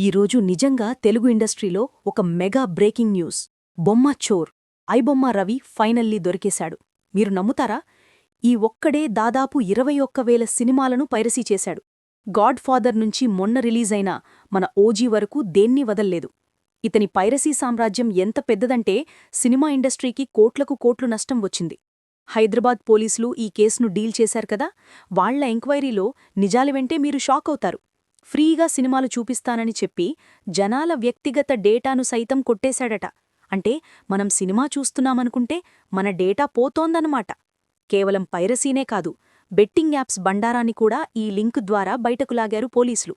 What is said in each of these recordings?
ఈరోజు నిజంగా తెలుగు ఇండస్ట్రీలో ఒక మెగా బ్రేకింగ్ న్యూస్. బొమ్మ చోర్ ఐబొమ్మ రవి ఫైనల్లీ దొరికేశాడు. మీరు నమ్ముతారా? ఈ ఒక్కడే దాదాపు ఇరవై ఒక్క వేల సినిమాలను పైరసీ చేశాడు. గాడ్ ఫాదర్ నుంచి మొన్న రిలీజైన మన ఓజీ వరకు దేన్ని వదల్లేదు. ఇతని పైరసీ సామ్రాజ్యం ఎంత పెద్దదంటే సినిమా ఇండస్ట్రీకి కోట్లకు కోట్లు నష్టం వచ్చింది. హైదరాబాద్ పోలీసులు ఈ కేసును డీల్ చేశారు కదా? వాళ్ళ ఎంక్వైరీలో నిజాలు వెంటే మీరు షాక్ అవుతారు. ఫ్రీగా సినిమాలు చూపిస్తానని చెప్పి జనాల వ్యక్తిగత డేటాను సైతం కొట్టేశాడట. అంటే మనం సినిమా చూస్తున్నామనుకుంటే మన డేటా పోతోందన్నమాట. కేవలం పైరసీనే కాదు బెట్టింగ్ యాప్స్ బండారాన్ని కూడా ఈ లింక్ ద్వారా బయటకు లాగారు పోలీసులు.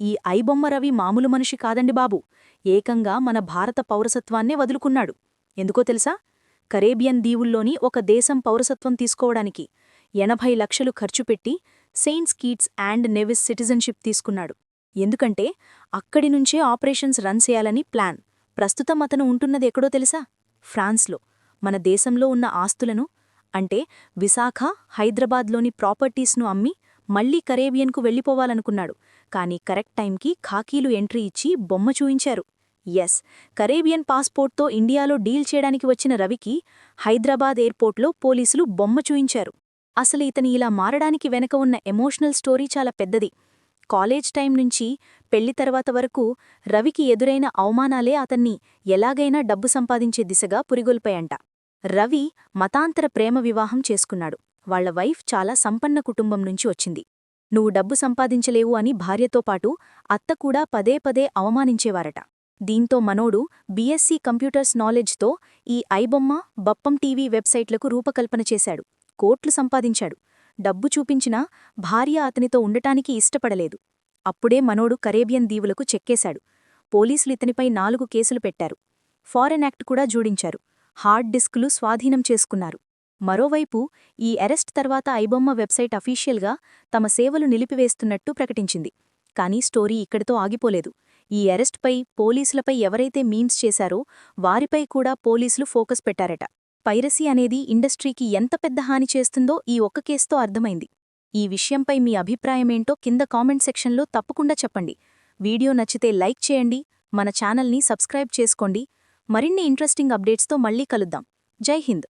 ఈ ఐబొమ్మ రవి మామూలు మనిషి కాదండి బాబు. ఏకంగా మన భారత పౌరసత్వాన్నే వదులుకున్నాడు. ఎందుకో తెలుసా? కరేబియన్ దీవుల్లోని ఒక దేశం పౌరసత్వం తీసుకోవడానికి ఎనభై లక్షలు ఖర్చుపెట్టి saints Kitts and Nevis citizenship తీసుకున్నాడు. ఎందుకంటే అక్కడి నుంచే ఆపరేషన్స్ రన్ చేయాలని ప్లాన్. ప్రస్తుతం అతను ఉంటున్నది ఎక్కడో తెలుసా? ఫ్రాన్స్లో. మన దేశంలో ఉన్న ఆస్తులను అంటే విశాఖ హైదరాబాద్లోని ప్రాపర్టీస్ను అమ్మి మళ్ళీ కరేబియన్కు వెళ్ళిపోవాలనుకున్నాడు కానీ కరెక్ట్ టైంకి ఖాకీలు ఎంట్రీ ఇచ్చి బొమ్మ చూయించారు. ఎస్ కరేబియన్ పాస్పోర్ట్తో ఇండియాలో డీల్ చేయడానికి వచ్చిన రవికి హైదరాబాద్ ఎయిర్పోర్ట్లో పోలీసులు బొమ్మ చూయించారు. అసలు ఇతని ఇలా మారడానికి వెనక ఉన్న ఎమోషనల్ స్టోరీ చాలా పెద్దది. కాలేజ్ టైం నుంచి పెళ్ళి తర్వాత వరకు రవికి ఎదురైన అవమానాలే అతన్ని ఎలాగైనా డబ్బు సంపాదించే దిశగా పురిగొల్పాయంట. రవి మతాంతర ప్రేమ వివాహం చేసుకున్నాడు. వాళ్ళ వైఫ్ చాలా సంపన్న కుటుంబం నుంచి వచ్చింది. నువ్వు డబ్బు సంపాదించలేవు అని భార్యతో పాటు అత్త కూడా పదే పదే అవమానించేవారట. దీంతో మనోడు బీఎస్సీ కంప్యూటర్స్ నాలెడ్జ్తో ఈ ఐబొమ్మ బప్పం టీవీ వెబ్సైట్లకు రూపకల్పన చేశాడు. కోట్లు సంపాదించాడు. డబ్బు చూపించినా భార్య అతనితో ఉండటానికి ఇష్టపడలేదు. అప్పుడే మనోడు కరేబియన్ దీవులకు చెక్కేశాడు. పోలీసులు ఇతనిపై నాలుగు కేసులు పెట్టారు. ఫారెన్ యాక్ట్ కూడా జోడించారు. హార్డ్ డిస్కులు స్వాధీనం చేసుకున్నారు. మరోవైపు ఈ అరెస్ట్ తర్వాత ఐబొమ్మ వెబ్సైట్ అఫీషియల్గా తమ సేవలు నిలిపివేస్తున్నట్టు ప్రకటించింది. కానీ స్టోరీ ఇక్కడితో ఆగిపోలేదు. ఈ అరెస్ట్పై పోలీసులపై ఎవరైతే మీమ్స్ చేశారో వారిపై కూడా పోలీసులు ఫోకస్ పెట్టారట. పైరసీ అనేది ఇండస్ట్రీకి ఎంత పెద్ద హాని చేస్తుందో ఈ ఒక్క కేసుతో అర్థమైంది. ఈ విషయంపై మీ అభిప్రాయమేంటో కింద కామెంట్ సెక్షన్లో తప్పకుండా చెప్పండి. వీడియో నచ్చితే లైక్ చేయండి మన ఛానల్ని సబ్స్క్రైబ్ చేసుకోండి. మరిన్ని ఇంట్రెస్టింగ్ అప్డేట్స్తో మళ్ళీ కలుద్దాం. జై హింద్.